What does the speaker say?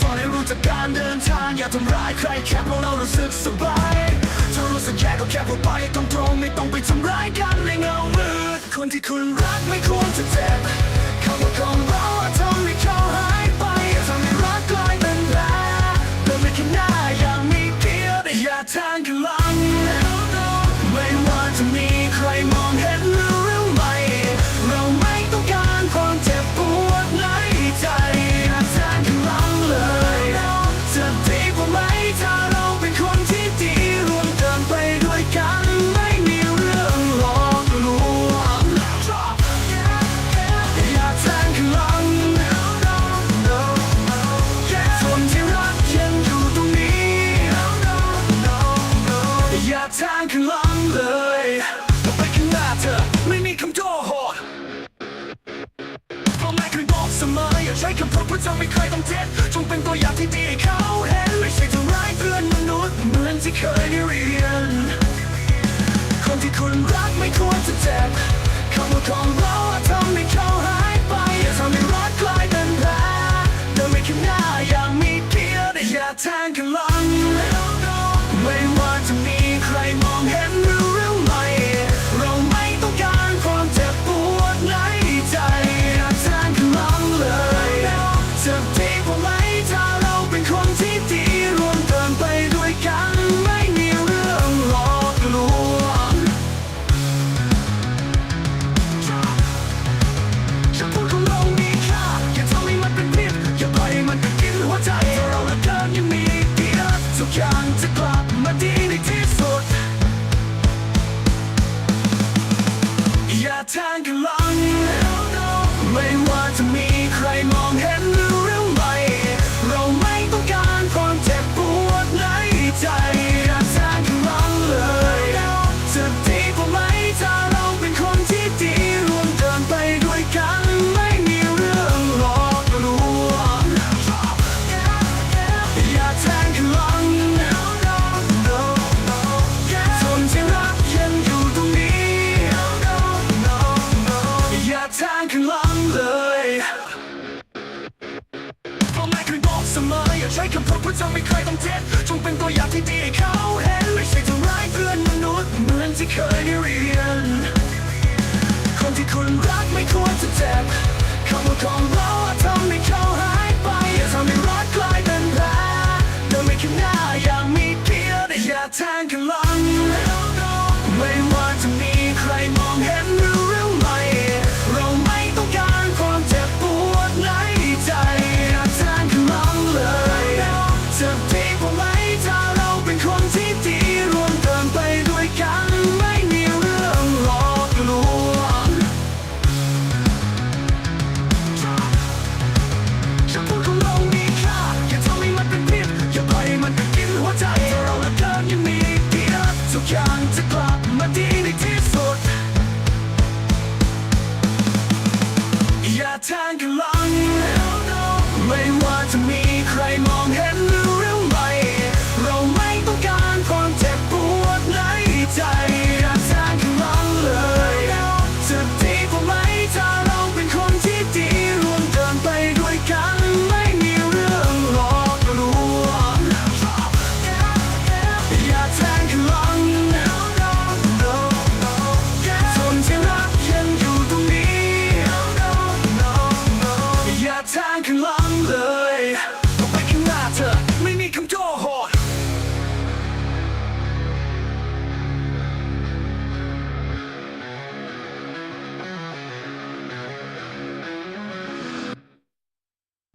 สอนให้รู้จักการเดินทาง อย่าทำร้ายใครแค่เพราะเรารู้สึกสบายถ้ารู้สึกแย่ก็แค่พูดไปตรงๆไม่ต้องไปทำร้ายกันในเงามืดคนที่คุณรักไม่ควรจะเจ็บคำว่าของเราทำให้เขาหายไปทำให้รักกลายเป็นแผลเดินไปข้างหน้าอย่างมีเพียรติอย่าทางกันเลย เลยไปข้างหน้าเธอไม่มีคำโต้โหดพ่อแม่เคยบอกเสมออย่าใช้คำพูดเพื่อทำให้ใครต้องเจ็บจงเป็นตัวอย่างที่ดีให้เขาเห็นไม่ใช่ทำร้ายเพื่อนมนุษย์เหมือนที่เคยได้เรียน คนที่คุณรักไม่ควรจะเจ็บคำว่าของเราทำให้เขาหายไปอย่าทำให้รักกลายเป็นแผลเดินไปข้างหน้าอย่างมีเกียรติอย่าท รทุก อกเสมออย่าใช้คำพูดเพื่อทำให้ใครต้องเจ็บจงเป็นตัวอย่างที่ดีให้เขาเห็นไม่ใช่ทำร้ายเพื่อนมนุษย์เหมือนที่เคยได้เรียน คนที่คุณรักไม่ควรจะเจ็บคำว่าของรัก time can love.